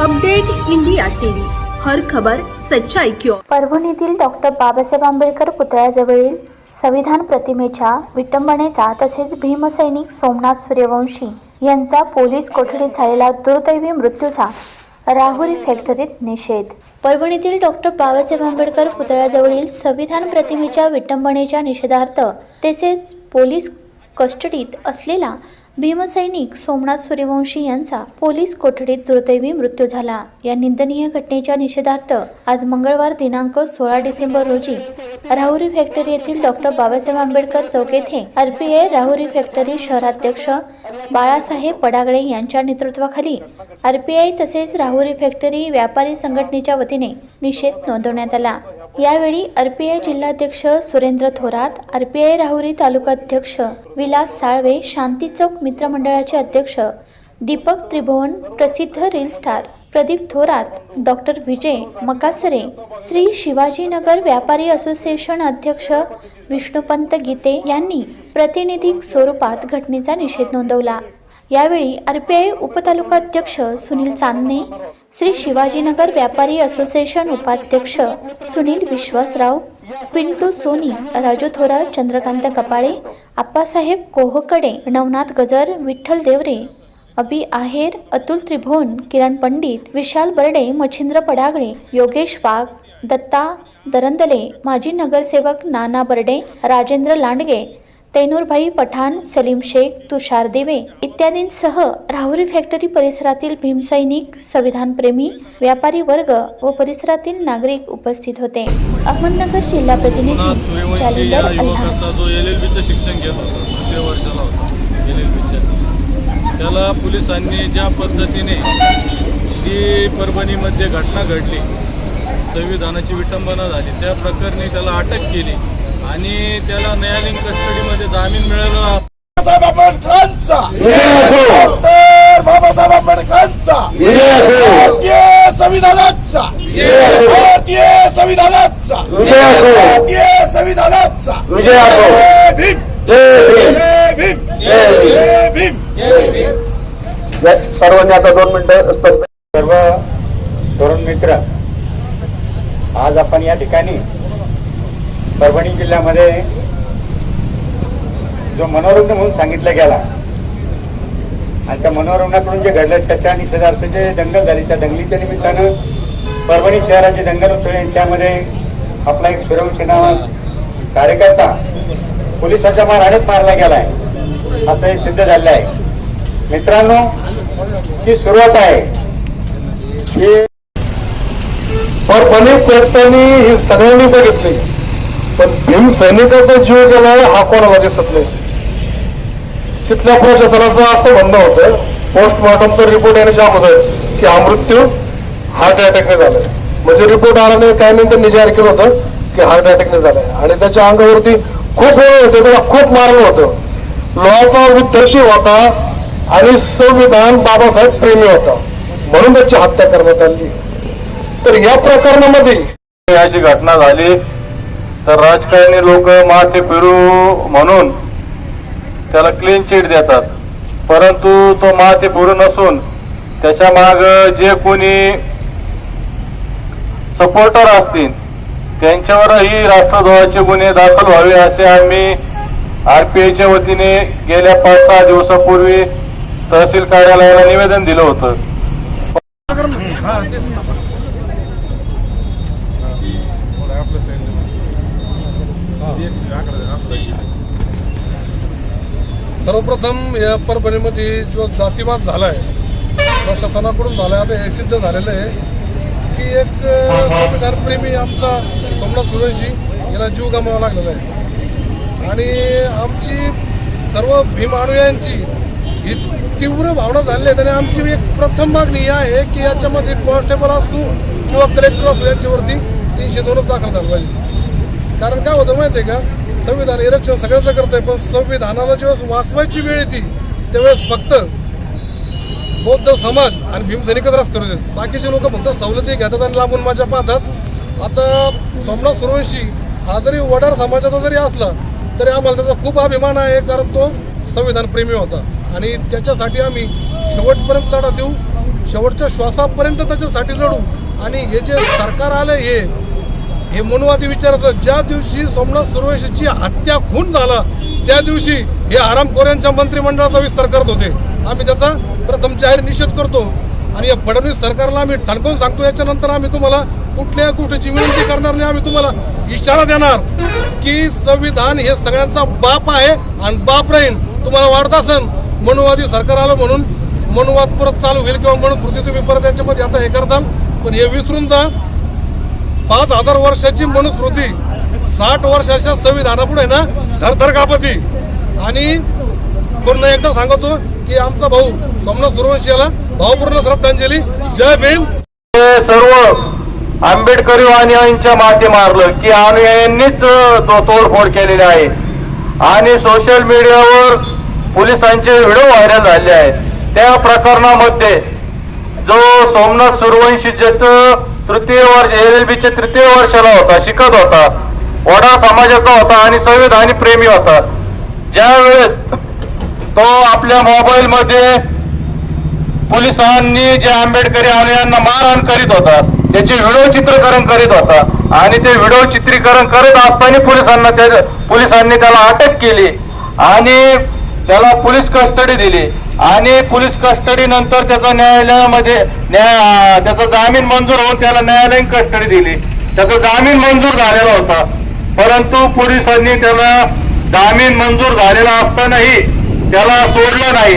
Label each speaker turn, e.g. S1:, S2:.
S1: Update India TV. हर खबर सच्चाई की ओर
S2: परभणीतील डॉक्टर बाबासाहेब आंबेडकर पुतळ्याजवळील संविधान प्रतिमेच्या विटंबनेचा तसेच भीमसैनिक सोमनाथ सूर्यवंशी यांचा पोलीस कोठडीत झालेला दुर्दैवी मृत्यूचा राहुरी फॅक्टरीत निषेध. परभणीतील डॉक्टर बाबासाहेब आंबेडकर पुतळ्याजवळील संविधान प्रतिमेच्या विटंबनेच्या निषेधार्थ तसेच पोलीस कस्टडीत असलेला भीमसैनिक सोमनाथ सूर्यवंशी यांचा पोलीस कोठडीत दुर्दैवी मृत्यू झाला. या निंदनीय घटनेच्या निषेधार्थ आज मंगळवार दिनांक सोळा डिसेंबर रोजी राहुरी फॅक्टरी येथील डॉक्टर बाबासाहेब आंबेडकर चौक येथे आरपीआय राहुरी फॅक्टरी शहराध्यक्ष बाळासाहेब पडागळे यांच्या नेतृत्वाखाली आरपीआय तसेच राहुरी फॅक्टरी व्यापारी संघटनेच्या वतीने निषेध नोंदवण्यात आला. यावेळी आरपीआय जिल्हाध्यक्ष सुरेंद्र थोरात आरपीआय राहुरी तालुकाध्यक्ष विलास साळवे शांती चौक मित्रमंडळाचे अध्यक्ष दीपक त्रिभुवन प्रसिद्ध reel star Pradeep Thorat doctor Vijay Makasare Shri Shivajinagar व्यापारी असोसिएशन अध्यक्ष विष्णुपंत गीते यांनी प्रातिनिधिक स्वरूपात घटनेचा निषेध नोंदवला. यावेळी आरपीआय उपतालुकाध्यक्ष सुनील चांदणे श्री शिवाजीनगर व्यापारी असोसिएशन उपाध्यक्ष सुनील विश्वासराव पिंटू सोनी राजू थोरात चंद्रकांत कपाळे आप्पासाहेब कोहकडे नवनाथ गजर विठ्ठल देवरे अबी आहेर अतुल त्रिभुवन किरण पंडित विशाल बर्डे मच्छिंद्र पडागळे योगेश वाघ दत्ता दरंदले माजी नगरसेवक नाना बर्डे राजेंद्र लांडगे तैनूरभाई पठाण सलीम शेख तुषार दिवे इत्यादींसह राहुरी फॅक्टरी परिसरातील भीमसैनिक संविधानप्रेमी व्यापारी वर्ग व परिसरातील नागरिक उपस्थित होते. अहमदनगर जिल्हा प्रतिनिधी जालिंदर
S3: शिक्षण त्याला पोलिसांनी ज्या पद्धतीने जी परभणीमध्ये घटना घडली संविधानाची विटंबना झाली त्या प्रकरणी त्याला अटक केली. आणि त्याला न्यायालयीन कस्टडीमध्ये जामीन मिळाला.
S4: बाबासाहेब आंबेडकरांचा. डॉक्टर बाबासाहेब आंबेडकरांचा. भारतीय संविधानाचा. भारतीय संविधानाचा. भारतीय संविधानाचा. जय भीम. जय भीम. जय भीम.
S5: सर्वांनी आता दोन मिनिटं
S6: सर्व तरुण मित्र आज आपण या ठिकाणी परभणी जिल्ह्यामध्ये जो मनोरंजन म्हणून सांगितला गेला आणि त्या मनोरंजनाकडून जे घडलं त्याच्या निषेधार्थ जे दंगल झाली त्या दंगलीच्या निमित्तानं परभणी शहराचे दंगल उसळले त्यामध्ये आपला एक सूर्यवंशी नावा कार्यकर्ता पोलिसाच्या मारहाणीत मारला गेलाय. असं हे सिद्ध झालं आहे. मित्रांनो ही सुरुवात आहे. ही
S5: परभणी पेटतानी ही सगळ्यांनी बघितली. पण भीम सैनिकाचा जीव गेला हा कोणाला दिसत नाही. तिथल्या प्रशासनाचं असं म्हणणं होतं पोस्टमॉर्टमचा रिपोर्ट येण्याच्या अगोदर की हा मृत्यू हार्ट अटॅकने झालाय. म्हणजे रिपोर्ट आला नाही काय नाही त्यांनी जाहीर केलं होतं की हार्ट अटॅकने झालाय. आणि त्याच्या अंगावरती खूप वेळ होते त्याला खूप मारलं होतं. लॉचा विद्यार्थी होता आणि संविधान बाबासाहेब प्रेमी होता. म्हणून त्याची हत्या करण्यात आली. तर या प्रकरणामध्ये याची घटना झाली तर राजकारणी लोक माथे फिरू म्हणून त्याला क्लीन चिट देतात. परंतु तो माथे फिरू नसून त्याच्या माग जे कोणी सपोर्टर असतील त्यांच्यावरही राष्ट्रद्रोहाचे गुन्हे दाखल व्हावे असे आम्ही आर पी आयच्या वतीने गेल्या पाच सहा दिवसापूर्वी तहसील कार्यालयाला निवेदन दिलं होतं.
S7: सर्वप्रथम या परभणीमध्ये जो जातीवाद झाला आहे प्रशासनाकडून झाला आहे आता हे सिद्ध झालेलं आहे की एक संविधानप्रेमी आमचा सोमनाथ सूर्यवंशी याला जीव गमावा लागलेला आहे. आणि आमची सर्व भीमानुयांची ही तीव्र भावना झालेली आहे आणि आमची एक प्रथम मागणी आहे की याच्यामध्ये कॉन्स्टेबल असतो किंवा कलेक्टर असतो याच्यावरती तीनशे दोनच दाखल झालं पाहिजे. कारण काय होतं माहिती आहे का? संविधान इलेक्शन सगळ्याचं करतंय पण संविधानाला जेव्हा वाचवायची वेळ येते त्यावेळेस फक्त बौद्ध समाज आणि भीमसैनिकच रस्त्यावर येतात. बाकीचे लोक फक्त सवलती घेतात आणि लाभून माझ्या पाहतात. आता सोमनाथ सुरवंशी हा जरी वडार समाजाचा जरी असला तरी आम्हाला त्याचा खूप अभिमान आहे कारण तो संविधान प्रेमी होता. आणि त्याच्यासाठी आम्ही शेवटपर्यंत लढा देऊ शेवटच्या श्वासापर्यंत त्याच्यासाठी लढू. आणि हे जे सरकार आलं हे हे मनुवादी विचाराचं ज्या दिवशी सोमनाथ सुरवेशची हत्या खून झाला त्या दिवशी हे आरामखोऱ्यांच्या मंत्रिमंडळाचा विस्तार करत होते. आम्ही त्याचा प्रथम जाहीर निषेध करतो आणि या फडणवीस सरकारला आम्ही ठणकवून सांगतो. याच्यानंतर आम्ही तुम्हाला कुठल्या गोष्टीची विनंती करणार नाही. आम्ही तुम्हाला इशारा देणार की संविधान हे सगळ्यांचा बाप आहे आणि बाप राहीन. तुम्हाला वाढत असेल मनुवादी सरकार आलं म्हणून मनुवाद परत चालू होईल किंवा मनुस्मृती तुम्ही परत याच्यामध्ये आता हे करताल पण हे विसरून जा. पाच हजार वर्षाची मनुस्मृती साठ वर्षाच्या संविधानापुढे ना धरधर कापती. आणि पूर्ण एकदा सांगतो की आमचा भाऊ सोमनाथ सुरवंशी याला भावपूर्ण श्रद्धांजली. जय भीम.
S5: सर्व आंबेडकरी अनुयायांच्या माती मारलं की अनुयायांनीच तो तोडफोड केलेली आहे. आणि सोशल मीडियावर पोलिसांचे व्हिडिओ व्हायरल झाले आहेत. त्या प्रकरणामध्ये जो सोमनाथ सुरवंशी ज्याचं तृतीय वर्ष एल एल बीच्या तृतीय वर्षाला होता शिकत होता. वडा समाजाचा होता आणि संविधानी प्रेमी होता. ज्यावेळेस तो आपल्या मोबाईलमध्ये पोलिसांनी जे आंबेडकरी यांना मारहाण करीत होता त्याचे व्हिडिओ चित्रीकरण करीत होता आणि ते व्हिडिओ चित्रीकरण करत असताना पोलिसांना त्या पोलिसांनी त्याला अटक केली. आणि त्याला पोलीस कस्टडी दिली. आणि पोलीस कस्टडी नंतर त्याचा न्यायालयामध्ये न्याय त्याचा जामीन मंजूर होऊन त्याला न्यायालयीन कस्टडी दिली. त्याचा जामीन मंजूर झालेला होता. परंतु पोलिसांनी त्याला जामीन मंजूर झालेला असतानाही त्याला सोडलं नाही.